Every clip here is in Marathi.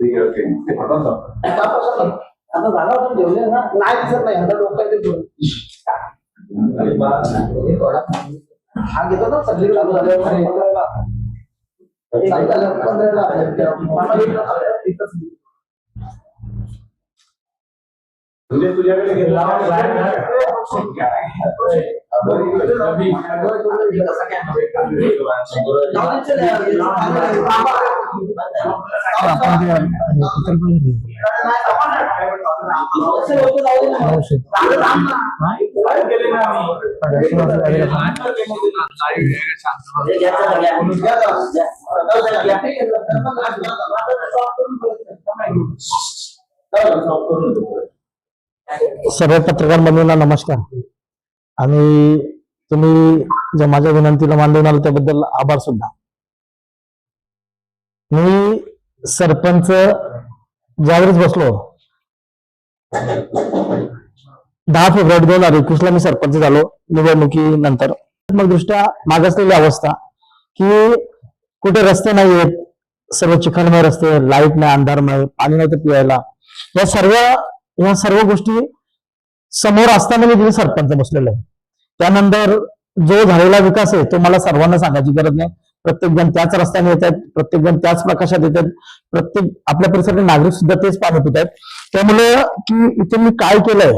ठीक आहे ओके. आता झाला होता ठेवले ना नाही दिसत नाही आता डोक्यात. हा घेतो ना सगळी पंधराला. पंधराला. म्हणजे तुझ्याकडे घेतला सर्व पत्रकार बंधूंना नमस्कार. आणि तुम्ही ज्या माझ्या विनंतीला मान देऊन आला त्याबद्दल आभार सुद्धा. मी सरपंच ज्यावेळेस बसलो दहा फेब्रुवारी दोन हजार एकवीसला मी सरपंच झालो निवडणुकीनंतर. मग दृष्ट्या मागासलेली अवस्था की कुठे रस्ते नाही आहेत सर्व चिखलमय रस्ते लाइट नाही अंधारमय पाणी नाही तर पियायला. या सर्व या सर्व गोष्टी समोर असताना मी तिथे सरपंच बसलेलो आहे. त्यानंतर जो झालेला विकास आहे तो मला सर्वांना सांगायची गरज नाही. प्रत्येक जण त्याच रस्त्याने येत आहेत प्रत्येक जण त्याच प्रकाशात येत आहेत प्रत्येक आपल्या परिसरातले नागरिक सुद्धा तेच पाणी पित आहेत. त्यामुळे की इथे मी काय केलंय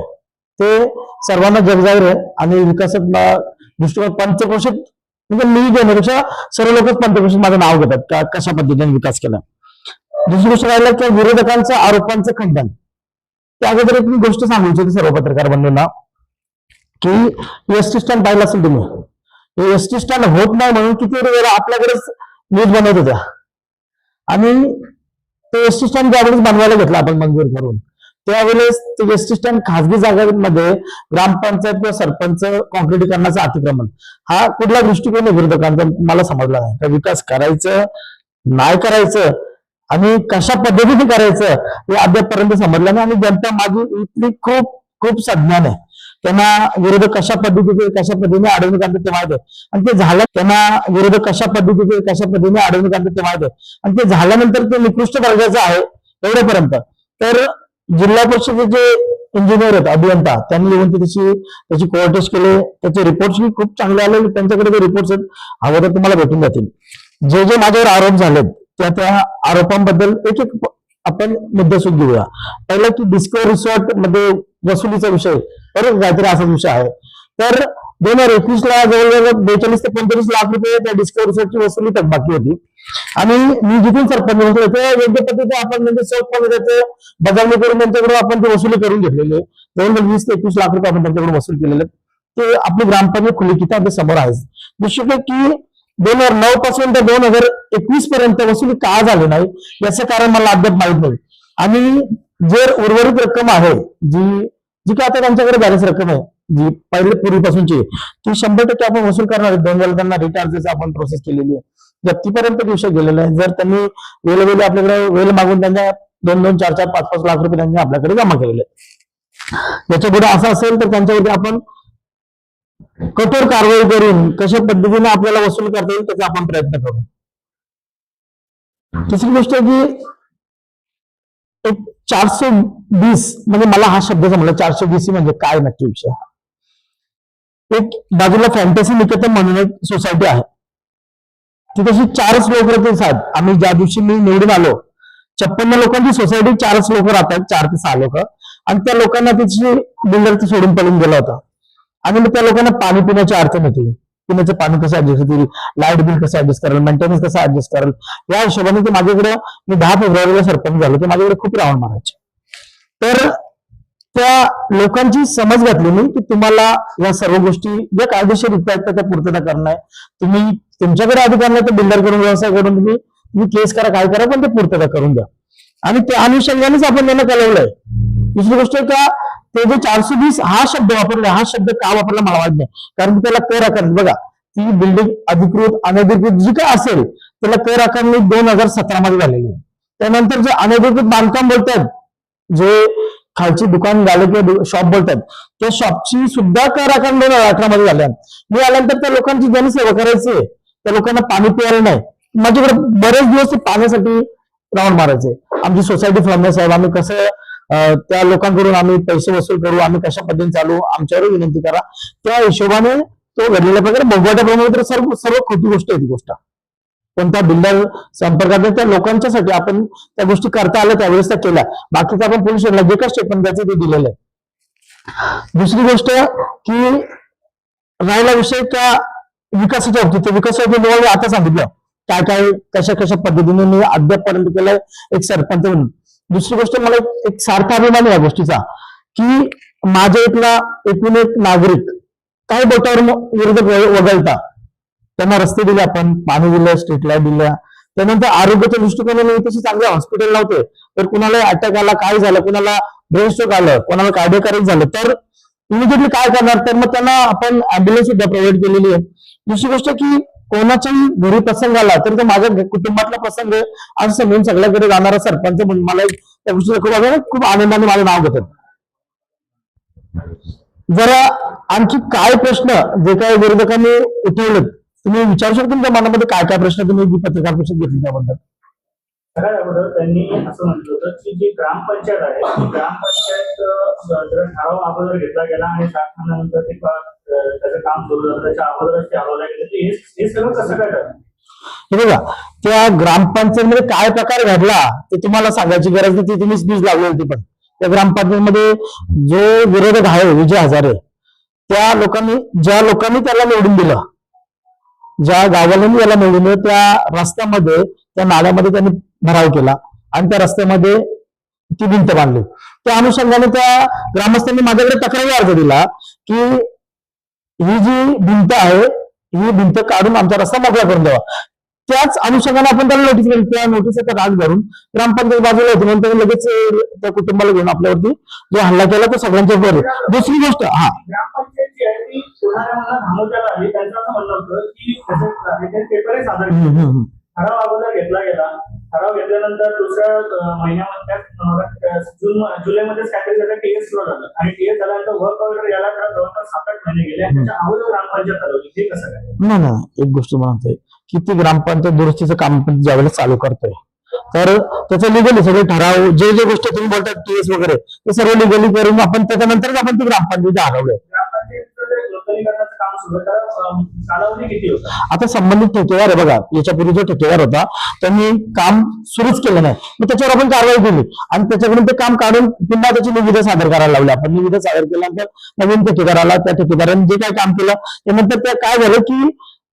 ते सर्वांना जगजाहीर आहे आणि विकासात दृष्टिकोन पंचक्रोशीत म्हणजे मी घेण्यापेक्षा सर्व लोकच पंचक्रोशीत माझं नाव घेतात का कशा पद्धतीने विकास केला. दुसरी गोष्ट राहिलं की विरोधकांचं आरोपांचं खंडन. त्या अगोदर एक मी गोष्ट सांगू इच्छिते सर्व पत्रकार बंधूंना की एस टी स्टँड पाहिलं असेल तुम्ही. एस टी स्टँड होत नाही म्हणून किती वेळा आपल्याकडेच न्यूज बनवत होत्या. आणि ते एस टी स्टँड ज्यावेळेस बनवायला घेतलं आपण मंजूर करून त्यावेळेस ते एस टी स्टँड खासगी जागांमध्ये ग्रामपंचायत किंवा सरपंच कॉन्क्रिटीकरणाचं अतिक्रमण हा कुठला दृष्टिकोन विरोधकांचा मला समजला नाही. विकास करायचं नाही करायचं आणि कशा पद्धतीने करायचं हे अद्यापपर्यंत समजलं नाही. आणि जनता माझी इथली खूप खूप सज्ञान आहे. त्यांना विरोधक कशा पद्धतीचे कशा पद्धतीने अडवणूक आणतात ते माहिती आहे. आणि ते झालं त्यांना विरोधक कशा पद्धतीचे कशा पद्धतीने अडवणूक आणतात ते माहिती आहे. आणि ते झाल्यानंतर ते निकृष्ट दर्जाचं आहे एवढ्यापर्यंत. तर जिल्हा परिषदेचे इंजिनियर आहेत अभियंता त्यांनी येऊन त्याची त्याची कोर्ट केले. त्याचे रिपोर्ट्स खूप चांगले आले. त्यांच्याकडे ते रिपोर्ट्स आहेत हवं तर तुम्हाला भेटून जातील. जे जे माझ्यावर आरोप झालेत त्या त्या आरोपांबद्दल एक एक आपण मुद्दे सुद्धा घेऊया. पहिला की डिस्को रिसॉर्टमध्ये वसुलीचा विषय बरोबर काहीतरी असा विषय आहे. तर दोन हजार एकवीस ला जवळजवळ बेचाळीस ते पंचेचाळीस लाख रुपये त्या डिस्को रिसॉर्टची वसुली थकबाकी होती. आणि मी जिथून सरपंच होतो ते योग्य पद्धतीने आपण म्हणजे चौकपणे त्याचे बजावणी करून त्यांच्याकडून आपण ती वसुली करून घेतलेली. आहे जवळजवळ वीस ते एकवीस लाख रुपये आपण त्यांच्याकडून वसूल केलेले. ते आपली ग्रामपंचायत खुली किती आपल्यासमोर आहे दुसरं की दोन हजार नऊ पासून ते दोन हजार एकवीस पर्यंत वसुली का झाली नाही? याचं कारण मला अद्याप माहीत नाही. आणि जर उर्वरित रक्कम आहे जी जी काय आता त्यांच्याकडे बॅलन्स रक्कम आहे जी पहिले पूर्वीपासूनची ती शंभर टक्के आपण वसूल करणार दोन वेळेला त्यांना रिटार्जेस आपण प्रोसेस केलेली आहे. जप्तीपर्यंत विषय गेलेला आहे जर त्यांनी वेळोवेळी आपल्याकडे वेळ मागून त्यांना दोन दोन चार चार पाच पाच लाख रुपये त्यांनी आपल्याकडे जमा केलेले याच्यापुढे असं असेल तर त्यांच्यावरती आपण कठोर कारवाई करून कशा पद्धतीने आपल्याला वसूल करता येईल त्याचा आपण प्रयत्न करू. दुसरी गोष्ट आहे की एक चारशे वीस म्हणजे मला हा शब्द समजला चारशे वीस म्हणजे काय नक्की विषय हा? एक बाजूला फॅन्टसी निकेतन म्हणून एक सोसायटी आहे. ती तशी चारच लोक राहतील साहेब. आम्ही ज्या दिवशी मी निवडून आलो छप्पन्न लोकांची सोसायटी चारच लोक राहतात चार ते सहा लोक. आणि त्या लोकांना तिची बिल्डर सोडून पळून गेला होता. आणि मग त्या लोकांना पाणी पिण्याची अडचण होती पिण्याचं पाणी कसं ऍडजस्ट होतील लाइट बिल कसं ऍडजस्ट करेल? मेंटेनन्स कसं ऍडजस्ट करेल? या हिशोबाने ते माझ्याकडे मी दहा फेब्रुवारीला सरपंच झालो ते माझ्याकडे खूप रावण मारायचे. तर त्या लोकांची समज घातली मी की तुम्हाला या सर्व गोष्टी ज्या कायदेशीर रित्या आहेत त्या पूर्तता करणं आहे. तुम्ही तुमच्याकडे अधिकार नाही तर बिल्डर करून व्यवसाय करून तुम्ही तुम्ही केस करा काय करा पण ते पूर्तता करून द्या. आणि त्या अनुषंगानेच आपण त्यांना कळवलंय. दुसरी गोष्ट का ते जे चारशे वीस हा शब्द वापरला हा शब्द का वापरला मला वाटत नाही कारण की त्याला कर आकारणी. बघा ती बिल्डिंग अधिकृत अनधिकृत जी काय असेल त्याला कर आकारणी दोन हजार सतरा मध्ये झालेली आहे. त्यानंतर जे अनधिकृत बांधकाम बोलतात जे खालची दुकान झाले किंवा शॉप बोलतात त्या शॉपची सुद्धा कर आकारणी दोन हजार अठरा मध्ये झाल्या. मी आल्यानंतर त्या लोकांची जनसेवा करायची आहे. त्या लोकांना पाणी प्यायला नाही. माझ्याकडे बरेच दिवस पाण्यासाठी राऊंड मारायचे. आमची सोसायटी फ्रॉम साहेब आम्ही कसं त्या लोकांकडून आम्ही पैसे वसूल करू आम्ही कशा पद्धतीने चालू आमच्यावर विनंती करा. त्या हिशोबाने तो घडलेल्या प्रकारे भोगवाट्याप्रमाणे तर सर्व सर्व खोटी गोष्ट आहे ती गोष्ट. कोणत्या बिल्डर संपर्कात त्या लोकांच्यासाठी आपण त्या गोष्टी करता आल्या त्यावेळेस त्या केल्या. बाकीचं आपण पोलीस स्टेशनला जे काय स्टेटमेंट त्याचं ते दिलेलं आहे. दुसरी गोष्ट की राहिला विषय त्या विकासाच्या बाबतीत. ते विकासाच्या आता सांगितलं. काय काय कशा कशा पद्धतीने मी अद्यापपर्यंत केलं एक सरपंच म्हणून. दुसरी गोष्ट मला एक- सार्थ सारखा अभिमान आहे या गोष्टीचा की माझ्या इथला एकूण एक नागरिक काही बोटावर विरोधक वगळता. त्यांना रस्ते दिले आपण पाणी दिलं स्ट्रीट लाइट दिल्या. त्यानंतर आरोग्याच्या दृष्टिकोनाने तशी चांगले हॉस्पिटल नव्हते. तर कुणाला अटॅक आला काय झालं कुणाला ब्रेन स्ट्रोक आलं कोणाला कार्डियक झालं तर इमिजिएटली काय करणार? तर मग त्यांना आपण अँब्युलन्स सुद्धा प्रोव्हाइड केलेली आहे. दुसरी गोष्ट की कोणाच्याही घरी प्रसंग आला तर तो माझ्या कुटुंबातला प्रसंग असं समजून सगळ्याकडे जाणारा सरपंच म्हणून मला एक त्या गोष्टीचा खूप खूप आनंदाने माझं नाव घेतात. जरा आणखी काय प्रश्न जे काही विरोधकांनी उठवलेत तुम्ही विचारू शकता तुमच्या मनामध्ये काय काय प्रश्न तुम्ही पत्रकार परिषद घेतली त्याबद्दल? सगळ्यात अगोदर त्यांनी असं म्हटलं होतं की जी ग्रामपंचायत आहे ती ग्रामपंचायत जर ठराव अगोदर घेतला गेला आणि सात महिन्यानंतर ते त्याचं काम सुरू झालं त्याच्या अगोदरच ते हलवल्या गेले हे सगळं कसं काय ठरलं? बघा त्या ग्रामपंचायतमध्ये काय प्रकार घडला ते तुम्हाला सांगायची गरज नाही ती तुम्हीच न्यूज लागली होती पण. त्या ग्रामपंचायतमध्ये जो विरोधक आहे विजय हजारे त्या लोकांनी ज्या लोकांनी त्याला निवडून दिलं ज्या गावाला त्याला निवडून दिलं त्या रस्त्यामध्ये त्या नाल्यामध्ये त्यांनी भराव केला. आणि त्या रस्त्यामध्ये ती भिंत बांधली. त्या अनुषंगाने त्या ग्रामस्थांनी माझ्याकडे तक्रारी अर्ज दिला की ही जी भिंत आहे ही भिंत काढून आमचा रस्ता मोकळा करून द्यावा. त्याच अनुषंगाने आपण त्याला नोटीस केली त्या नोटीसचा राग धरून ग्रामपंचायत बाजूला होती. म्हणून त्यांनी लगेच त्या कुटुंबाला घेऊन आपल्यावरती जो हल्ला केला तो सगळ्यांच्या आहे. दुसरी गोष्ट हा. अगोदर घेतला गेला. ठराव घेतल्यानंतर दुसऱ्या महिन्यामध्ये जून जुलैमध्येच काहीतरी त्याचा टीएस सुरू झालं. आणि टीएस झाल्यानंतर वर्क ऑर्डर याला त्याला जवळपास सात आठ महिने गेले. त्याच्या अगोदर ग्रामपंचायत ठरवली. हे कसं काय? नाही नाही. एक गोष्ट म्हणतोय की ती ग्रामपंचायत दुरुस्तीचं काम आपण ज्यावेळेस चालू करतोय तर त्याचं लिगली सगळे ठराव जे जे गोष्टी तुम्ही बोलतात टीएस वगैरे ते सर्व लिगली करून आपण त्याच्यानंतरच आपण ती ग्रामपंचायत हरवलंय. आता संबंधित ठेकेदार आहे बघा याच्यापूर्वी जो ठेकेदार होता त्यांनी काम सुरूच केलं नाही. मग त्याच्यावर आपण कारवाई केली. आणि त्याच्याकडून ते काम काढून पुन्हा त्याची निविदा सादर करायला लावली आपण निविदा सादर केल्यानंतर नवीन ठेकेदार आला त्या ठेकेदाराने जे काय काम केलं त्यानंतर त्या काय झालं की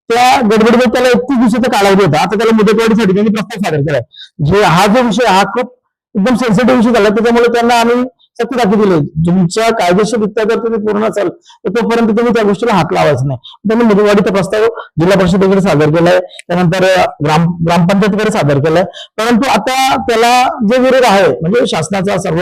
त्या गडबडीमध्ये त्याला एकतीस दिवसाचा कालावधी होता. आता त्याला मुदतवाढीसाठी त्यांनी प्रस्ताव सादर केलाय. जे हा जो विषय हा खूप एकदम सेन्सिटिव्ह विषय झाला. त्याच्यामुळे त्यांना आम्ही सत्य दाखवून दिले तुमच्या कायदेशीररित्या जर तुम्ही पूर्ण असाल तर तोपर्यंत तुम्ही त्या गोष्टीला हात लावायचा नाही. त्यांनी मुदतवाढीचा प्रस्ताव जिल्हा परिषदेकडे सादर केलाय. त्यानंतर ग्राम ग्रामपंचायतीकडे सादर केलाय. परंतु आता त्याला जे विरोध आहे म्हणजे शासनाचा सर्व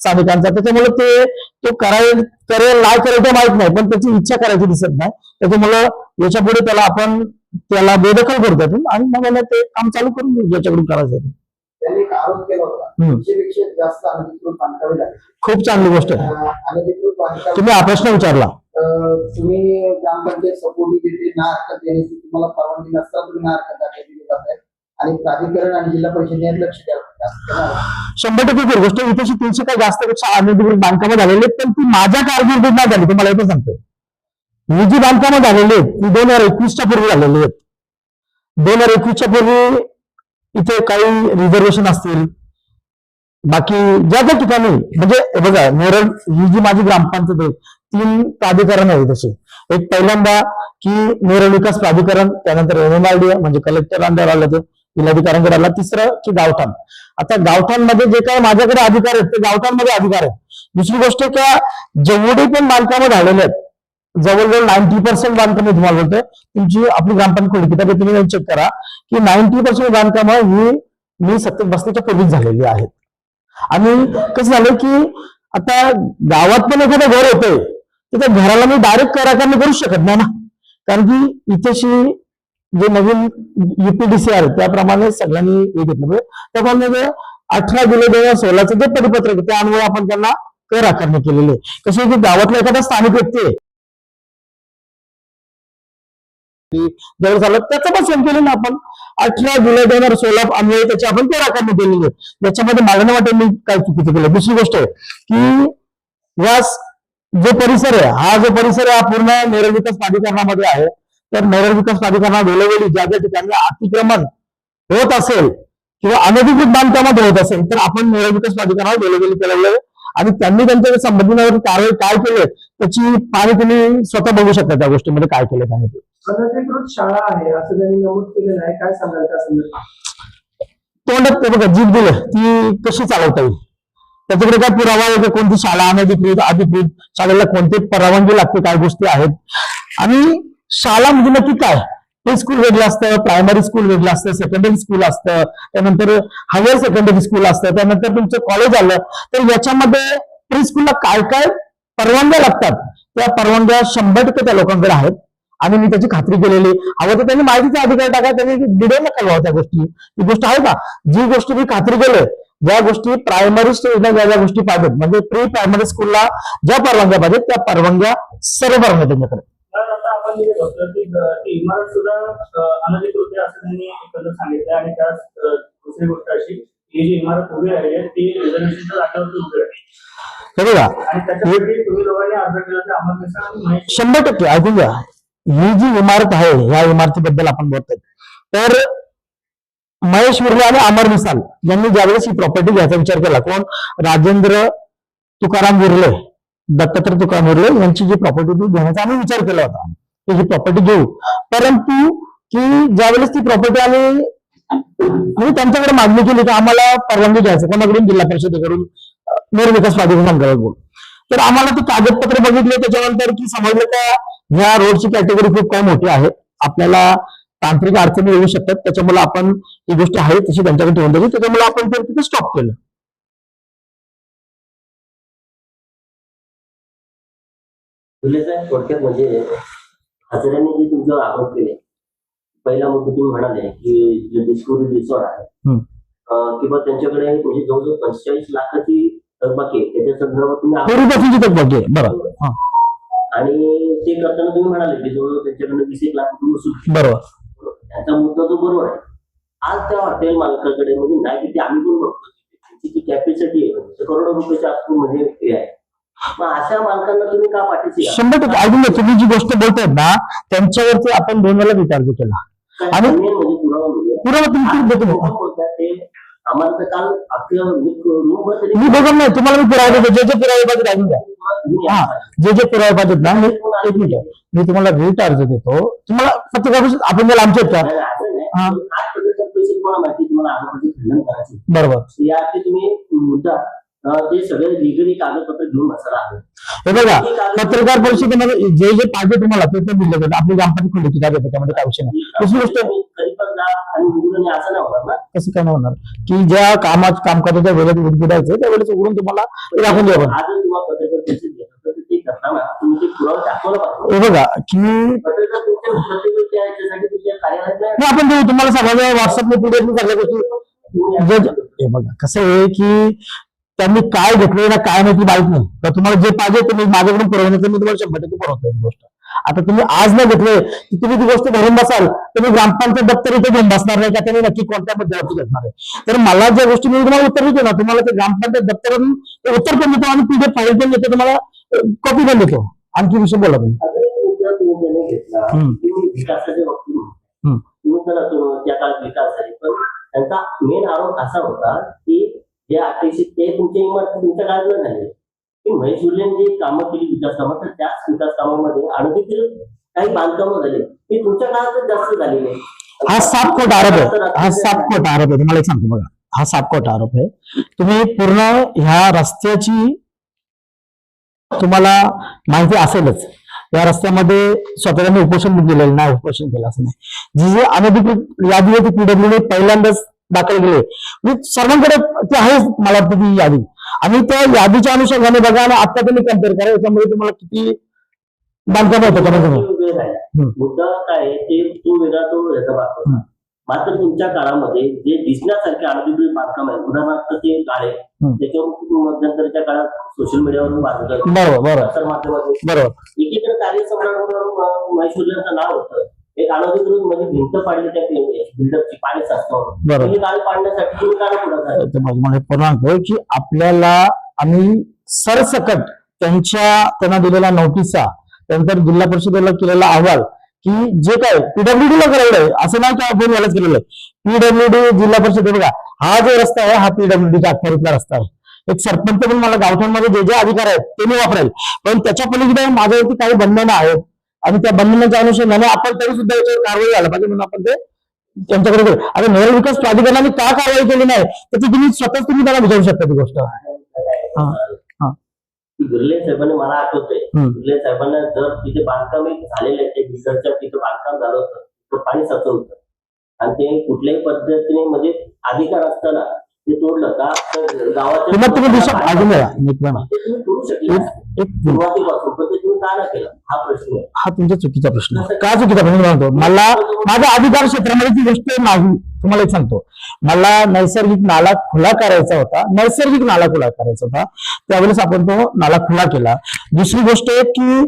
स्थानिकांचा त्याच्यामुळे ते तो करायला करेल नाही करेल ते माहीत नाही. पण त्याची इच्छा करायची दिसत नाही. त्याच्यामुळं याच्यापुढे त्याला आपण त्याला बेदखल करतो आणि मग ते काम चालू करून याच्याकडून ज्याच्याकडून करायचं त्यांनी एक आरोप केला होता. एकशेपेक्षा जास्त अनधिकृत बांधकामे खूप चांगली गोष्ट आहे. अनधिकृत बांधकाम तुम्ही हा प्रश्न विचारला. तुम्ही ग्रामपंचायत सपोर्टी देते ना हरकत देण्याची तुम्हाला परवानगी नसता तुम्ही ना हरकत दाखल दिली जात आहे. आणि प्राधिकरण आणि जिल्हा परिषदेने लक्ष द्यावं. शंभर टक्के खरी गोष्ट इथे तीनशे काही जास्त पेक्षा अनधिकृत बांधकामं झालेली आहेत पण ती माझ्या कारकिर्दीत नाही झाली. तुम्हाला येतं सांगतोय. ही जी बांधकामं झालेली आहेत ती दोन हजार एकवीसच्या पूर्वी झालेली आहेत. दोन हजार एकवीसच्या पूर्वी इथे काही रिझर्वेशन असतील. बाकी ज्या ज्या ठिकाणी म्हणजे बघा नेरळ ही जी माझी ग्रामपंचायत आहे तीन प्राधिकरण आहे तसे. एक पहिल्यांदा की नेरळ विकास प्राधिकरण त्यानंतर एमएमआरडी म्हणजे कलेक्टर अंडर आलं ते जिल्हाधिकाऱ्यांकडे आला. तिसरं की गावठाण. आता गावठाणमध्ये जे काही माझ्याकडे अधिकार आहेत ते गावठाणमध्ये अधिकार आहेत. दुसरी गोष्ट का जेवढे पण बांधकामं झालेले आहेत जवळजवळ नाईन्टी पर्सेंट बांधकाम तुम्हाला बोलतोय. तुमची आपली ग्रामपंचायत खोली किताब तुम्ही चेक करा की नाईन्टी पर्सेंट बांधकाम ही मी सत्तर बसण्याच्या पूर्वीच झालेली आहेत. आणि कसं झालं की आता गावात पण एखादं घर होतंय तर त्या घराला मी डायरेक्ट कराकामी करू शकत नाही ना. कारण की इथेशी जे नवीन युपीडीसी आहे त्याप्रमाणे सगळ्यांनी हे घेतलं पाहिजे. त्याप्रमाणे अठरा जुलै दोन हजार सोळाचं जे परिपत्रक त्यामुळे त्या आपण त्यांना कर आकारणी केलेली आहे. कसं की गावातला एखादा स्थानिक व्यक्ती आहे साठी जवळ झालं त्याचं पण सेम केलं ना आपण. अठरा जुलै दोन हजार सोळा आम्ही त्याची आपण ते कामे केलेली आहे याच्यामध्ये मागणं वाटेल मी काय चुकीचं केलं. दुसरी गोष्ट आहे की या जो परिसर आहे हा जो परिसर आहे हा पूर्ण नेरळ विकास प्राधिकरणामध्ये आहे. तर नेरळ विकास प्राधिकरणा वेळोवेळी ज्या ज्या ठिकाणी अतिक्रमण होत असेल किंवा अनधिकृत बांधकामात होत असेल तर आपण नेरळ विकास प्राधिकरणात वेळोवेळी केलेलं आणि त्यांनी त्यांच्या संबंधित कारवाई काय केली त्याची पाणी तुम्ही स्वतः बघू शकता त्या गोष्टीमध्ये काय केलं त्याने ते अनधिकृत शाळा आहे असं त्यांनी नमूद केलेलं आहे. काय सांगाल त्या संदर्भात? तोंडात ते बघा जीभ दिलं ती कशी चालवता येईल त्याच्याकडे काय पुरावा आहे का? कोणती शाळा अनधिकृत अधिकृत? शाळेला कोणते परवानगी लागते? काय गोष्टी आहेत? आणि शाळा म्हणजे नक्की काय? प्ले स्कूल वेगळं असतं प्रायमरी स्कूल वेगळं असतं सेकंडरी स्कूल असतं त्यानंतर हायर सेकंडरी स्कूल असतं त्यानंतर तुमचं कॉलेज आलं तर याच्यामध्ये प्री स्कूलला काय काय परवानग्या लागतात? त्या परवानग्या शंभर टक्के त्या लोकांकडे आहेत. आणि मी त्याची खात्री केलेली. हवं तर त्यांनी माहितीचा अधिकार टाका त्यांनी डिडे नका लावा त्या गोष्टी. ही गोष्ट आहे का? जी गोष्टी मी खात्री केली ज्या गोष्टी प्रायमरी स्टेजला ज्या ज्या गोष्टी पाहिजेत म्हणजे प्री प्रायमरी स्कूलला ज्या परवानग्या पाहिजेत त्या परवानग्या सर्व परवानग्या त्यांच्याकडे तर आता आपण जे बघतो की ती इमारत सुद्धा अनधिकृत असं त्यांनी एकंदर सांगितलं आणि दुसरी गोष्ट अशी ही जी इमारत उभी राहिली आहे ती रिझर्वेशनच्या जागेवरती उभी राहिली हे बघा आणि त्याच्यासाठी तुम्ही दोघांनी अर्ज केला तर अमर मिश्रा आणि महेश शंभर टक्के ऐकून घ्या. ही जी इमारत आहे ह्या इमारतीबद्दल आपण बोलतोय. तर महेश मुरले आणि अमर मिसाल यांनी ज्यावेळेस ही प्रॉपर्टी घ्यायचा विचार केला कोण? राजेंद्र तुकाराम मुरले दत्तात्रय तुकाराम मुरले यांची जी प्रॉपर्टी घेण्याचा आम्ही विचार केला होता. की ही प्रॉपर्टी घेऊ. परंतु की ज्यावेळेस ती प्रॉपर्टी आम्ही आणि त्यांच्याकडे मागणी केली की आम्हाला परवानगी घ्यायचं. कोणाकडून जिल्हा परिषदेकडून निर्विकास विकास बोल तर आम्हाला ते कागदपत्र बघितले त्याच्यानंतर की समजलं का ह्या रोडची कॅटेगरी खूप काय मोठी आहे. आपल्याला तांत्रिक अडचणी येऊ शकतात. त्याच्यामुळे आपण ही गोष्ट आहे तशी त्यांच्याकडे ठेवून दिली. त्याच्यामुळे आपण ते तिथे स्टॉप केलं. थोडक्यात म्हणजे हजऱ्यांनी जे तुमच्यावर आरोप केले पहिला मुद्दा तुम्ही म्हणाले की जे डिस्कवरी रिसॉर्ट आहे किंवा त्यांच्याकडे म्हणजे जवळजवळ पंचेचाळीस लाखाची थकबाकी आहे. त्याच्या संदर्भात तुम्ही तक बघे बरोबर. हा. आणि ते करताना तुम्ही म्हणाले की जवळजवळ त्यांच्याकडे वीस एक लाख रुपये वसूल. बरोबर. त्यांचा मुद्दा तो बरोबर आहे. आज त्या हॉटेल मालकाकडे म्हणजे नाही की ते आम्ही पण बघतो त्यांची जी कॅपॅसिटी आहे म्हणजे करोडो रुपयाच्या आसपास म्हणजे हे आहे. मग अशा मालकांना तुम्ही का पाठीशी आहे? शंभर टक्के. ऐकून घ्या तुम्ही जी गोष्ट बोलतायत ना त्यांच्यावरती आपण दोन वेळा विचार केला. काय आणि- म्हणजे पुरावा म्हणजे? पुरावा तुम्ही देतो लोकं बोलतात ते? आम्हाला तर काल अख्खं मी बघत नाही तुम्हाला मी पुरावे देतो. जे जे पुरावे पाहिजेत ऐकून घ्या. हा. जे जे पुरावे पाहिजेत ना मी एक मिनिट. मी तुम्हाला रिट अर्ज देतो. तुम्हाला पत्रकार परिषद आपण आहेत का असं नाही. हा. पण आज प्रदेशात पैसे तुम्हाला माहिती आहे, तुम्हाला आरोपाचे खंडन करायचे बरोबर. याआधी तुम्ही मुद्दा ते सगळे लिगली कागदपत्र घेऊन बसायला हे बघा पत्रकार परिषदेमध्ये जे जे पाहिजे तुम्हाला ते ते दिलं जातं आपली ग्रामपंचायत खुली ठिकाण आहे त्याच्यामध्ये काय विषय नाही. दुसरी गोष्ट तुम्ही कधी पण जा आणि उघडून या, असं नाही होणार ना? कसं काय नाही होणार. की ज्या कामात कामकाजाच्या वेळेत उघडायचं त्यावेळेस उघडून तुम्हाला ते दाखवून द्या आपण. आज जर तुम्हाला पत्रकार परिषद घेतलं तर ते करताना तुम्ही ते पुरावा दाखवला पाहिजे. हे बघा की पत्रकार तुमच्या प्रत्येक याच्यासाठी तुमच्या कार्यालयात नाही. आपण देऊ. तुम्हाला सगळ्या व्हॉट्सअपने पीडीएफ सगळ्या गोष्टी तुम्ही हे बघा कसं आहे की त्यांनी काय घेतलंय ना काय माहिती माहीत नाही. तर तुम्हाला जे पाहिजे ते मी माझ्याकडून पुरवण्याचं मी तुम्हाला शंभर टक्के पुरवतो गोष्ट. आता तुम्ही आज नाही घेतले की तुम्ही ती गोष्ट भरून बसाल तर मी ग्रामपंचायत दप्तर इथे घेऊन बसणार नाही का त्यांनी नक्की कोणत्या मुद्द्यावरती घेतणार आहे? तर मला ज्या गोष्टी मी तुम्हाला उत्तर देतो ना तुम्हाला ते ग्रामपंचायत दप्तरातून ते उत्तर पण देतो आणि पीडीएफ फाईल पण देतो तुम्हाला कॉपी पण देतो. आणखी विषय बोला तुम्ही. घेतला त्यांचा मेन आरोप असा होता की जे अपेक्षित ते तुमच्या इमारती तुमच्या काळात झाले. की महेश जे कामं केली विकास कामं तर त्याच विकास कामामध्ये अनधिकृत काही बांधकामं झाले. ते तुमच्या काळातच जास्त झालेले हा सात खोट आरोप आहे. हा सात खोट आरोप आहे. तुम्हाला एक सांगतो बघा. हा सात खोट आरोप आहे. तुम्ही पूर्ण ह्या रस्त्याची तुम्हाला माहिती असेलच. या रस्त्यामध्ये स्वतःने उपोषण दिलेलं नाही. उपोषण केलं असं नाही. जी जी अनधिकृत यादी होती पीडब्ल्यूडी पहिल्यांदाच दाखल केली. म्हणजे सर्वांकडे ते आहे मला वाटतं ती यादी. आणि त्या यादीच्या अनुषंगाने बघा आणि आता तुम्ही कंपेअर करा याच्यामध्ये तुम्हाला किती बांधकाम होतं का. मुद्दा काय ते तो वेगळा तो. मात्र तुमच्या काळामध्ये जे दिसण्यासारखे अनधिकृत बांधकाम आहे उदाहरणार्थ ते गाळे हम्म. त्याच्यावर मध्यंतरीच्या काळात सोशल मीडियावरून बांधलं बरोबर माध्यमातून बरोबर. एकीकडे कार्यसम्राट म्हणून महेश्वरयांचं नाव होतं. एक अनधिकृत म्हणजे भिंत पाडली त्या बिल्डरची पाणी साचतो ही गाळ पाडण्यासाठी तुम्ही पुढे झाले तर मग मला पूर्ण सांगतोय की आपल्याला आम्ही सरसकट त्यांच्या त्यांना दिलेल्या नोटिसा त्यानंतर जिल्हा परिषदेला केलेला अहवाल की जे काय पीडब्ल्यूडी ला करायला आहे असं नाही की आपण यालाच केलेलं आहे. पीडब्ल्यूडी जिल्हा परिषद बघा हा जो रस्ता आहे हा पीडब्ल्यूडीच्या अखत्यारीतला रस्ता आहे. एक सरपंच पण मला गावठाणमध्ये जे जे अधिकार आहेत ते मी वापरेल. पण त्याच्या पलीकडे माझ्यावरती काही बंधनं आहेत. आणि त्या बंधनाच्या अनुषंगाने आपण तरी सुद्धा याच्यावर कारवाई झाला पाहिजे म्हणून आपण ते त्यांच्याकडे करू. आता नगर विकास प्राधिकरणाने का कारवाई केली नाही? तर ती तुम्ही स्वतःच तुम्ही त्याला विचारू शकता ती गोष्ट. हा. बिर्ले साहेबांनी मला आठवतंय. बिर्ले साहेबांना जर तिथे बांधकाम एक झालेलं आहे ते तिथे बांधकाम झालं होतं तर पाणी साचत होतं. आणि ते कुठल्याही पद्धतीने म्हणजे अधिकार असताना ते तोडलं का? किंवा तुम्ही करू शकले सुरुवातीपासून पण ते तुम्ही का नाही केलं? हा प्रश्न आहे. हा तुमच्या चुकीचा प्रश्न आहे. का चुकीचा प्रश्न म्हणतो मला माझ्या अधिकार क्षेत्रामध्ये ती गोष्ट नाही. तुम्हाला एक सांगतो. मला नैसर्गिक नाला खुला करायचा होता. नैसर्गिक नाला खुला करायचा होता. त्यावेळेस आपण तो नाला खुला केला. दुसरी गोष्ट आहे की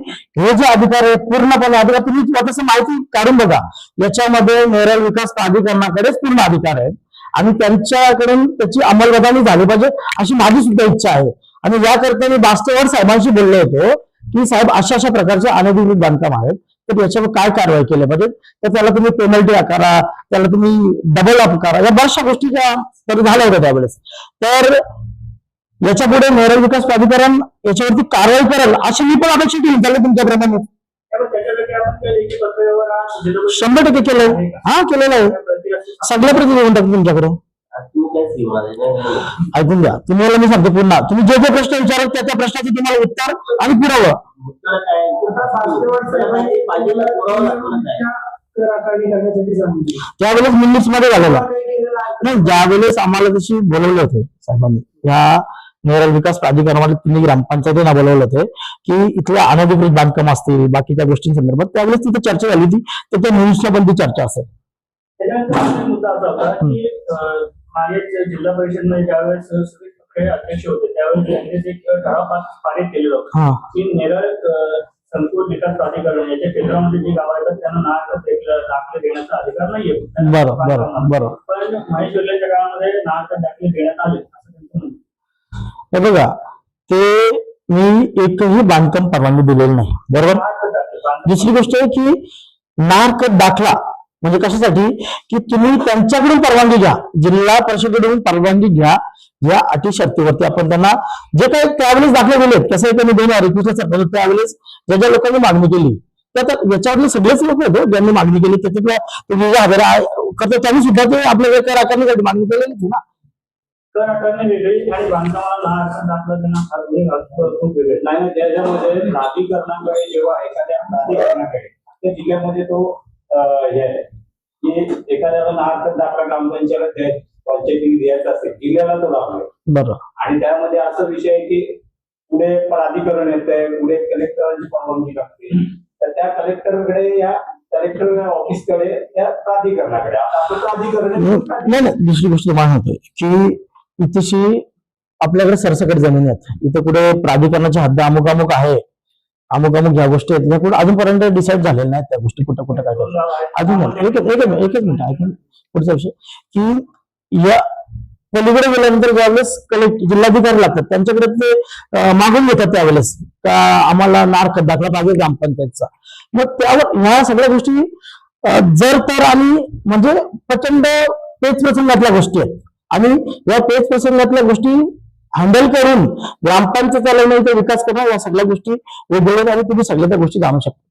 हे जे अधिकार आहे पूर्णपणे अधिकार तुम्ही स्वतःच माहिती काढून बघा. याच्यामध्ये नेरळ विकास प्राधिकरणाकडेच पूर्ण अधिकार आहे आणि त्यांच्याकडून त्याची अंमलबजावणी झाली पाहिजे अशी माझी सुद्धा इच्छा आहे. आणि याकरता मी बास्तवर साहेबांशी बोललो होतो की साहेब अशा अशा प्रकारचे अनधिकृत बांधकाम आहेत. तर याच्यावर काय कारवाई केली पाहिजे? तर त्याला तुम्ही पेनल्टी आकारा त्याला तुम्ही डबल अप करा. या बऱ्याचशा गोष्टी त्या तर झाल्या होत्या त्यावेळेस. तर याच्यापुढे नगर विकास प्राधिकरण याच्यावरती कारवाई करेल अशी मी पण अपेक्षा केली त्याला तुमच्याप्रमाणे. शंभर टक्के केलंय. हा केलेलं आहे. सगळ्या प्रति देऊन तुमच्याकडे ऐकून घ्या. तुम्हाला मी सांगतो पुन्हा तुम्ही जे जे प्रश्न विचाराल त्या त्या प्रश्नाचे तुम्हाला उत्तर आणि पुरावं. त्यावेळेस मिनिट्समध्ये आहे. नाही ज्यावेळेस आम्हाला तशी बोलवले होते साहेबांनी या नेरळ विकास प्राधिकरणामध्ये तिन्ही ग्रामपंचायतींना बोलवलं होते की इथल्या अनधिकृत बांधकाम असतील बाकीच्या गोष्टींसंदर्भात त्यावेळेस तिथे चर्चा झाली होती तर त्या न्यूजला पण ती चर्चा असेल. जे जिल्हा परिषदमध्ये ज्यावेळेस सुरेश ठाकरे अध्यक्ष होते त्यावेळेस त्यांनी जे एक ठराव पास- पारित केलेलं होतं. की नेरळ संकुल विकास प्राधिकरण याच्या क्षेत्रामध्ये जी गावं येतात त्यांना नाक दाखले देण्याचा अधिकार नाहीये. पण महेश उर्लेच्या काळामध्ये नाक दाखले देण्यात आले असं त्यांचं. हे बघा ते मी एकही बांधकाम परवानगी दिलेली नाही बरोबर? दुसरी गोष्ट आहे की नार्क दाखला म्हणजे कशासाठी? की तुम्ही त्यांच्याकडून परवानगी घ्या. जिल्हा परिषदेकडून परवानगी घ्या या अटी शर्तीवरती आपण त्यांना जे काही त्यावेळेस दाखले दिलेत कसं त्यांनी दोन रिक्वेस्ट एकवीसला त्यावेळेस ज्या ज्या लोकांनी मागणी केली त्या याच्यावरले सगळेच लोक होते ज्यांनी मागणी केली त्याच्यातल्या ते विजय हजारे त्यांनी सुद्धा ते आपल्या कर आकारण्यासाठी मागणी केलेली होती ना. कर प्राधिकरणाकडे जेव्हा एखाद्या प्राधिकरणाकडे जिल्ह्यामध्ये तो हे आहे. की एखाद्याला नार्थ दाखला द्यायचा असेल जिल्ह्याला तो दाखला बरं आणि त्यामध्ये असा विषय आहे की पुढे प्राधिकरण येत आहे पुढे कलेक्टरांची परवानगी लागते. तर त्या कलेक्टरकडे या कलेक्टर ऑफिसकडे त्या प्राधिकरणाकडे. आता प्राधिकरण नाही नाही, दुसरी गोष्ट तुम्हाला सांगतोय की इथेशी आपल्याकडे सरसकट जमीन आहेत. इथे कुठे प्राधिकरणाची हद्द अमुक अमुक आहे. अमुक अमुक ह्या गोष्टी आहेत ह्या कुठं अजूनपर्यंत डिसाईड झालेल्या नाहीत त्या गोष्टी कुठं कुठं काय अजून एक एक एक मिनिट ऐकून पुढचा विषय. की या पलीकडे गेल्यानंतर ज्यावेळेस कलेक्ट जिल्हाधिकारी लागतात त्यांच्याकडे ते मागून घेतात त्यावेळेस. का आम्हाला नार्क दाखला पाहिजे ग्रामपंचायतचा. मग त्यावर ह्या सगळ्या गोष्टी जर तर आणि म्हणजे प्रचंड पेच प्रसंगातल्या गोष्टी आहेत. आणि या पेच प्रसंगातल्या गोष्टी हँडल करून ग्रामपंचायत चालवणं इथे विकास करणं या सगळ्या गोष्टी वेगवेगळ्या आणि तुम्ही सगळ्या त्या गोष्टी जाणू शकता.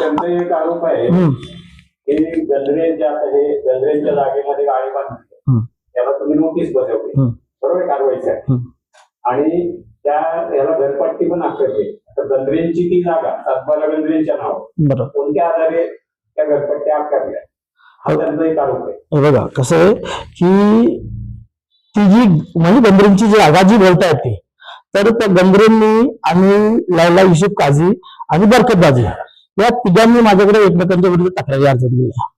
त्यांचा एक आरोप आहे. हे हे जागेमध्ये गाडी बांधली. हम्म. त्याला तुम्ही नोटीस बसवली. बरोबर कारवाईसाठी. आणि त्या याला घरपट्टी पण तर गंधरेंची ती जागा सातबारा गंधरेंच्या नाव कोणत्या आधारे त्या घरपट्ट्या आकारल्या? हा. त्यांचा एक आरोप आहे. हे बघा कसं आहे की ती जी म्हणजे गंभीरची जी आगाजी जी बोलतायत तर त्या गंभीरनी आणि लायला युसुफ काझी आणि बरकत बाजी या तिघांनी माझ्याकडे एकमेकांच्या विरुद्ध तक्रारी अर्ज दिलेला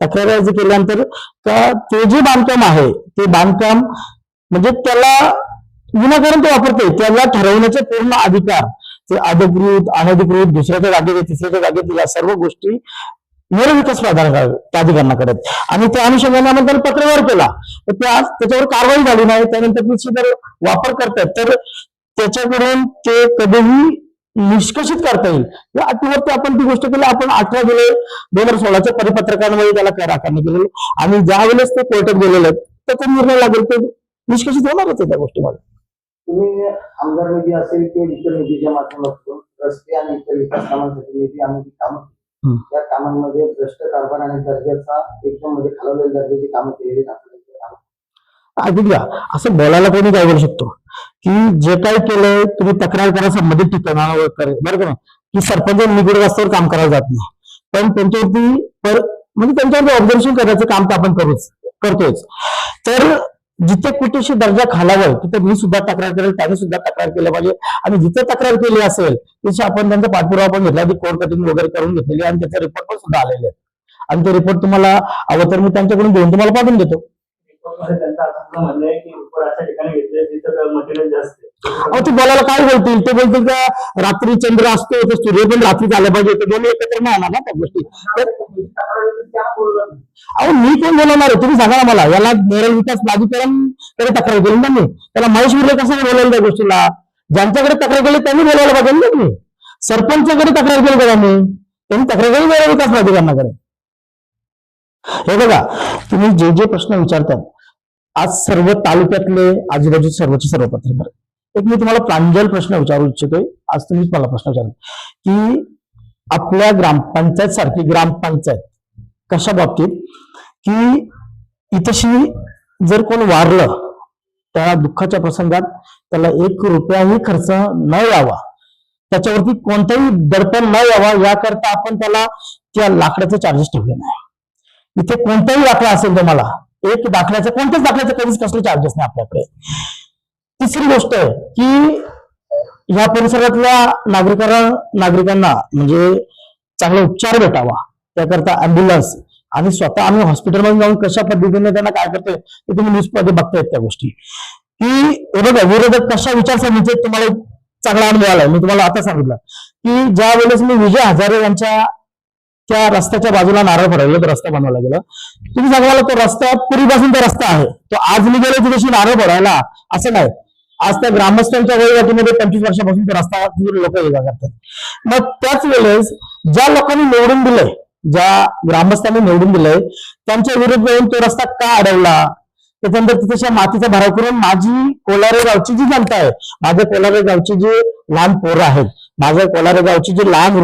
तक्रारी अर्ज केल्यानंतर का ते जे बांधकाम आहे ते बांधकाम म्हणजे त्याला विनाकारण ते वापरते त्याला ठरवण्याचे पूर्ण अधिकार ते अधिकृत अनधिकृत दुसऱ्याच्या जागेत तिसऱ्याच्या जागेत या सर्व गोष्टी नगर विकास प्राधिकरण- प्राधिकरणाकडे आणि त्या अनुषंगाने आम्ही त्याला पत्रव्यवहार केला. तर त्या त्याच्यावर कारवाई झाली नाही. त्यानंतर निश्चित जर वापर करतात तर त्याच्याकडून ते कधीही निष्कषित करता येईल. या अटीवरती आपण ती गोष्ट केली. आपण अठरा जुलै दोन हजार सोळाच्या परिपत्रकांमध्ये त्याला काय राखणी केलेली. आणि ज्या वेळेस ते कोर्टात गेलेले आहेत त्याचा निर्णय लागेल. ते निष्कर्षित होणारच आहे त्या गोष्टीमध्ये. तुम्ही आमदार निधी असेल किंवा इतर निधीच्या माध्यमातून रस्ते आणि इतर विकास कामांसाठी निधी आम्ही कामं त्या कामांमध्ये भ्रष्ट कारभार आणि दर्जाचा एकदम म्हणजे खालवलेल्या दर्जाची कामं केलेली ऐकून घ्या असं बोलायला कोणी काय बोलू शकतो? की जे काही केलंय तुम्ही तक्रार करा संबंधित ठिकाणावर करेल. बरं का नाही? की सरपंच निगड रस्त्यावर काम करायला जात नाही. पण त्यांच्यावरती पर म्हणजे त्यांच्यावरती ऑब्झर्वेशन करायचं काम तर आपण करूच करतोच तर जिथे कुठेशी दर्जा खालावल तिथे मी सुद्धा तक्रार करेल त्यांनी सुद्धा तक्रार केली पाहिजे. आणि जिथे तक्रार केली असेल तिथे आपण त्यांचा पाठपुरावा पण घेतला ती कोर्ट कटिंग वगैरे करून घेतलेली आणि त्याचा रिपोर्ट पण सुद्धा आलेले आहेत आणि ते रिपोर्ट तुम्हाला हवं तर मी त्यांच्याकडून घेऊन तुम्हाला पाठवून देतो. अहो ते बोलायला काय बोलतील ते बोलतील का रात्री चंद्र असतो तर सूर्य पण रात्री आला पाहिजे. ते दोन्ही एकत्र नाही आला ना त्या गोष्टी. तर अहो मी कोण बोलवणार तुम्ही सांगा ना मला. याला नेरळ विकास प्राधिकरण त्याला तक्रार केली ना मी. त्याला महेश विर्ले कसं बोलायला त्या गोष्टीला? ज्यांच्याकडे तक्रार केली त्यांनी बोलायला पाहिजे ना तुम्ही. सरपंचाकडे तक्रार केली का त्यांनी त्यांनी तक्रार केली नेरळ विकास प्राधिकरणाकडे. हे बघा तुम्ही जे जे प्रश्न विचारतात आज सर्व तालुक्यातले आजूबाजूचे सर्वचे सर्व पत्रकार एक मी तुम्हाला प्रांजल प्रश्न विचारू इच्छितोय. आज तुम्हीच मला प्रश्न विचारला. की आपल्या ग्रामपंचायत सारखी ग्रामपंचायत कशा बाबतीत? की इथशी जर कोण वारलं त्या दुःखाच्या प्रसंगात त्याला एक रुपयाही खर्च न यावा त्याच्यावरती कोणताही दडपण न यावा याकरता आपण त्याला त्या लाकडाचे चार्जेस ठेवले नाही. इथे कोणताही दाखला असेल तुम्हाला एक दाखल्याचं कोणत्याच दाखल्याचं कधीच कसले चार्जेस नाही आपल्याकडे. तिसरी गोष्ट आहे की या परिसरातल्या नागरिकांना नागरिकांना म्हणजे चांगला उपचार भेटावा त्याकरता अँब्युलन्स आणि स्वतः आम्ही हॉस्पिटलमध्ये जाऊन कशा पद्धतीने त्यांना काय करतोय ते तुम्ही न्यूजमध्ये बघतायत त्या गोष्टी. की हे बघा विरोधक कशा विचारसरणीचे तुम्हाला एक चांगला अनुभव आलाय. मी तुम्हाला आता सांगितलं की ज्या वेळेस मी विजय हजारे यांच्या त्या रस्त्याच्या बाजूला नारळ फडवलं तर रस्ता बनवला गेला. तुम्ही सांगा तो रस्ता पूर्वीपासून तो रस्ता आहे. तो आज मी तिथे नारळ पडायला असं नाही. आज त्या ग्रामस्थांच्या वयोगटामध्ये पंचवीस वर्षापासून तो रस्ता लोक योगा करतात. मग त्याच वेळेस ज्या लोकांनी निवडून दिलंय ज्या ग्रामस्थांनी निवडून दिलंय त्यांच्या विरुद्ध येऊन तो रस्ता का अडवला? त्याच्यानंतर तिथे मातीचा भराव करून माझी कोलारे गावची जी जनता आहे माझ्या कोलारे गावची जी लहान पोरं आहेत माझ्या कोलारे गावची जी लहान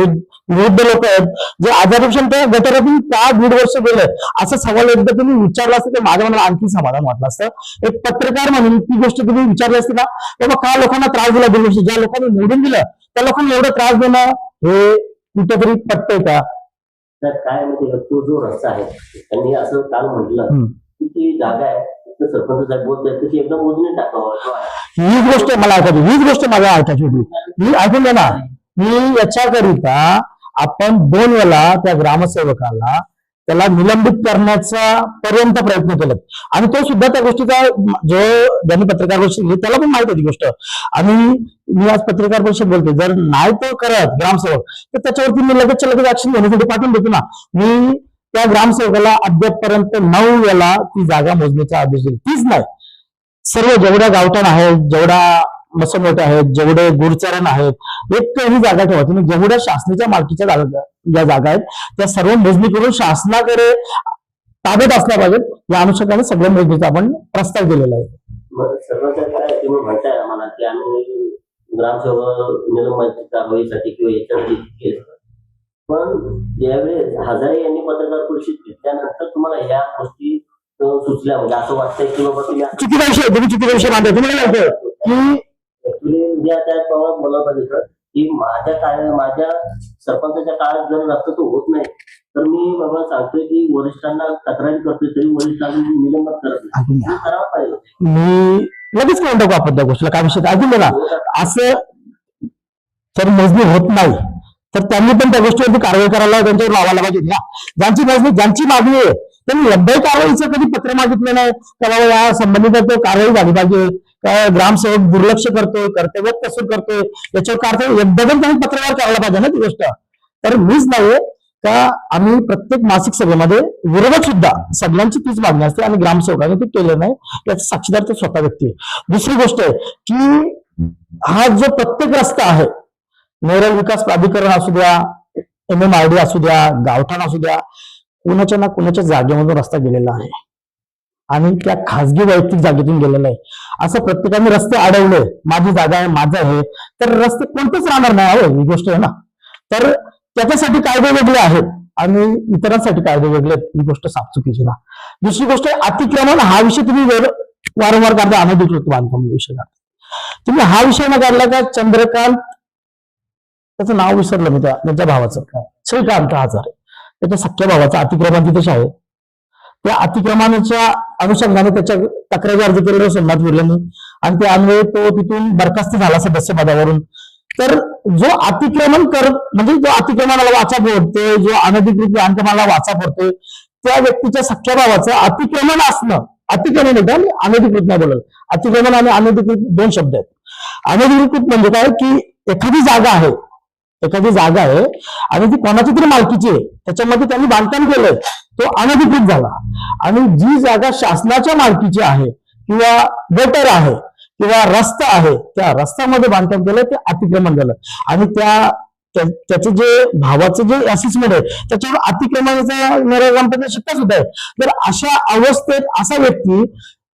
वृद्ध लोक आहेत जे आजारपेक्षा त्या गटारातून का दीड वर्ष गेले. असा सवाल एकदा तुम्ही विचारला असता तर माझ्या मनाला आणखी समाधान वाटलं असतं. एक पत्रकार म्हणून ती गोष्ट तुम्ही विचारली असती का बाबा का लोकांना त्रास दिला दीड वर्ष? ज्या लोकांनी निवडून दिलं त्या लोकांना एवढा त्रास देणं हे कुठेतरी पटतंय का? काय म्हणजे तो जो रस्ता आहे त्यांनी असं काल म्हटलं हम्म. की ती जागा आहे तर सरपंच साहेब बोलतात ती एकदम मोजून टाकावं. किंवा हीच गोष्ट मला ऐकायची हीच गोष्ट मला ऐकायची होती. मी ऐकून ना मी याच्याकरिता आपण दोन वेळा त्या ग्रामसेवकाला त्याला निलंबित करण्याचा पर्यंत प्रयत्न केला आणि तो सुद्धा त्या गोष्टीचा जो ज्यांनी पत्रकार परिषद घेतली, त्याला पण माहीत होती गोष्ट. आणि मी आज पत्रकार परिषद बोलते जर नाही तो करत ग्रामसेवक तर त्याच्यावरती मी लगेच लगेच ऍक्शन घेण्यासाठी पाठवून देतो ना. मी त्या ग्रामसेवकाला अद्यापपर्यंत नऊ वेळा ती जागा मोजण्याचा आदेश दिला. तीच नाही. सर्व जेवढ्या गावठाण आहे जेवढा मसमोटे आहेत जेवढे गुरचरण आहेत एक ही जागा ठेवा. तुम्ही जेवढ्या शासनाच्या मालकीच्या जागा ज्या जागा आहेत त्या सर्व मोजणी करून शासनाकडे ताब्यात असल्या पाहिजेत. या अनुषंगाने सगळ्या मोजणीचा आपण प्रस्ताव दिलेला आहे. पण ज्यावेळेस हजारे यांनी पत्रकार परिषद घेतल्यानंतर तुम्हाला ह्या गोष्टी सुचल्या म्हणजे असं वाटतंय की बाबा तुम्ही चुकीचा विषय तुम्ही चुकीचा विषय मानताय तुम्हाला की ऍक्च्युली ज्या त्या पवार मला सर की माझ्या काय माझ्या सरपंचाच्या काळात जर रस्ता तो होत नाही तर मी बाबा सांगतोय की वरिष्ठांना तक्रारी करतोय तरी वरिष्ठांनी निलंबन करत नाही. हे करावं पाहिजे. मी लगेच करून टाकू आपण त्या गोष्टीला? काय विषय ऐकून घ्या ना असं जर मोजणी होत नाही तर त्यांनी पण त्या गोष्टीवरती कारवाई करायला त्यांच्यावर लावायला पाहिजे. ना ज्यांची मोजणी ज्यांची मागणी आहे त्यांनी लब्बाई कारवाईचं कधी पत्र मागितलं नाही बाबा या संबंधित तो कारवाई झाली पाहिजे? काय ग्रामसेवक दुर्लक्ष करतोय कर्तव्य कसूर करतोय याच्यावर कारवाई एकदम त्यांनी पत्रकार करायला पाहिजे ना ती गोष्ट. तर मीच नाही का आम्ही प्रत्येक मासिक सभेमध्ये विरोधक सुद्धा सगळ्यांची तीच मागणी असते आणि ग्रामसेवकांनी ते केलं नाही याचा साक्षीदार तो स्वतः व्यक्ती आहे. दुसरी गोष्ट आहे की हा जो प्रत्येक रस्ता आहे नेरल विकास प्राधिकरण असू द्या एम एम आर डी असू द्या गावठाण असू द्या कुणाच्या ना कुणाच्या जागेमधून रस्ता गेलेला आहे. आणि त्या खासगी वैयक्तिक जागेतून गेलेला आहे. असं प्रत्येकाने रस्ते अडवले माझी जागा आहे माझं आहे तर रस्ते कोणतेच राहणार नाही हो ही गोष्ट आहे ना. तर त्याच्यासाठी कायदे वेगळे आहेत आणि इतरांसाठी कायदे वेगळे आहेत ही गोष्ट साफ चुकीची ना. दुसरी गोष्ट अतिक्रमण हा विषय तुम्ही वारंवार काढता अनधिकृत बांधकाम विषय काढता. तुम्ही हा विषय न काढला का चंद्रकांत त्याचं नाव विसरलं मी त्या त्यांच्या भावाचं. काय श्रीकांत आजार त्याच्या सख्या भावाचं अतिक्रमण तिथे आहे. त्या अतिक्रमणाच्या अनुषंगाने त्याच्या तक्रारी अर्ज केलेला सोमनाथ विर्यांनी आणि त्या अन्वये तो तिथून बरखास्त झाला सदस्य पदावरून. तर जो अतिक्रमण कर म्हणजे जो अतिक्रमणाला वाचा फोडतोय जो अनधिकृत बांधकामाला वाचा फोडतोय त्या व्यक्तीच्या सख्या भावाचं अतिक्रमण असणं अतिक्रमण होतं आणि अनधिकृत नाही बोलत. अतिक्रमण आणि अनधिकृत दोन शब्द आहेत. अनधिकृत म्हणजे काय? की एखादी जागा आहे एखादी जागा आहे आणि ती कोणाची तरी मालकीची आहे त्याच्यामध्ये त्यांनी बांधकाम केलंय तो अनधिकृत झाला. आणि जी जागा शासनाच्या मालकीची आहे किंवा गटर आहे किंवा रस्ता आहे त्या रस्त्यामध्ये बांधकाम केलं ते अतिक्रमण झालं. आणि त्या त्याचं जे भावाचं जे असेसमेंट आहे त्याच्यावर अतिक्रमणाचा निर्गमपणे शिक्का सुद्धा आहे. तर अशा अवस्थेत असा व्यक्ती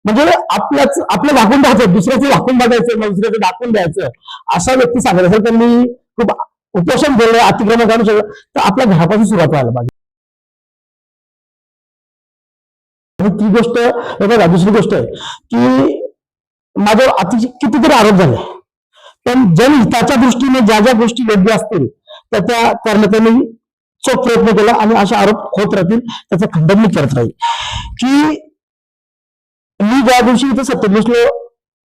म्हणजे आपल्याच आपलं वाकून द्यायचं दुसऱ्याचं वाकून बघायचं दुसऱ्याचं दाखवून द्यायचं असा व्यक्ती सांगत असेल त्यांनी खूप उपोषण केलं अतिक्रमण काढू शकलं तर आपल्या घरापासून सुरुवात व्हायला पाहिजे. आणि ती गोष्ट हे बघा दुसरी गोष्ट आहे की माझ्यावर अतिशय कितीतरी आरोप झाले. पण जनहिताच्या दृष्टीने ज्या ज्या गोष्टी योग्य असतील त्या त्या कर्मचाऱ्यांनी चोख प्रयत्न केला आणि असे आरोप होत राहतील त्याचं खंडन मी करत राहील. की मी ज्या दिवशी इथे सत्तेत बसलो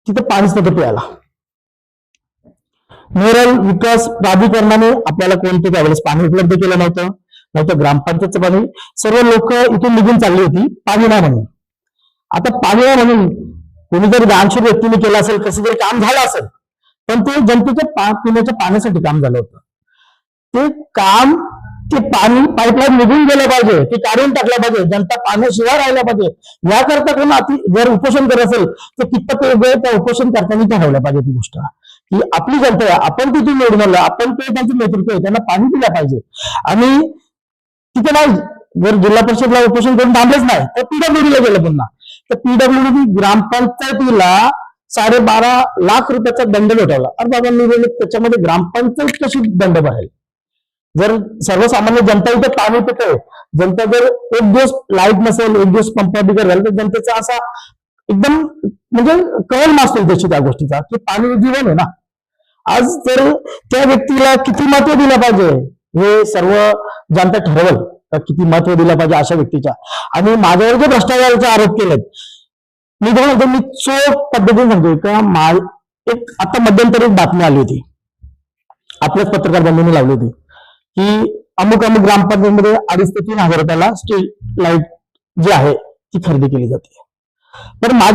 तिथे पाणीच नव्हतं प्यायला नेरळ विकास प्राधिकरणाने आपल्याला कोणते त्यावेळेस पाणी उपलब्ध केलं नव्हतं? नव्हतं ग्रामपंचायतचं पाणी. सर्व लोक इथून निघून चालली होती. पाणी नाही म्हणून. आता पाणी नाही म्हणून जर दानशूर व्यक्तीने केलं असेल कसं जरी काम झालं असेल पण ते जनतेच्या पा पिण्याच्या पाण्यासाठी काम झालं होतं. ते काम ते पाणी पाईपलाईन निघून गेलं पाहिजे. ते काढून टाकलं पाहिजे. जनता पाण्याशिवाय राहिला पाहिजे. याकरता कोण अति जर उपोषण करत असेल तर कितपत वेळ त्या उपोषण करताना ठरवलं पाहिजे ती गोष्ट. की आपली जनता आहे आपण तिथून निवडून आलो आपण ते त्यांचं नेतृत्व आहे त्यांना पाणी दिलं पाहिजे. आणि तिथे नाही जर जिल्हा परिषदला उपोषण करून थांबलेच नाही तर पीडब्ल्यूडीला गेलं पुन्हा. तर पीडब्ल्यूडी ग्रामपंचायतीला साडेबारा लाख रुपयाचा दंड भेटवला अरे बाबा निवडणूक त्याच्यामध्ये ग्रामपंचायत कशी दंड भरेल? जर सर्वसामान्य जनता इथे पाणी पिते जनता जर एक दिवस लाइट नसेल एक दिवस पंप बिघड झाला तर जनतेचा असा एकदम म्हणजे कळ नसतो त्याची त्या गोष्टीचा की पाणी जीवन आहे ना. आज जर त्या व्यक्तीला किती महत्त्व दिलं पाहिजे हे सर्व जनता ठरवल किती महत्त्व दिलं पाहिजे अशा व्यक्तीच्या. आणि माझ्यावर जे भ्रष्टाचाराचे आरोप केलेत मी दोन म्हणतो मी चोख पद्धतीने सांगतोय का मा एक आता मध्यंतरी एक बातमी आली होती. आपल्याच पत्रकार बंधूंनी लावली होती की अमुक अमुक ग्रामपंचायतीमध्ये अडीच ते तीन हजार रुपयाला स्ट्रीट लाइट जी आहे ती खरेदी केली जाते. पण माझी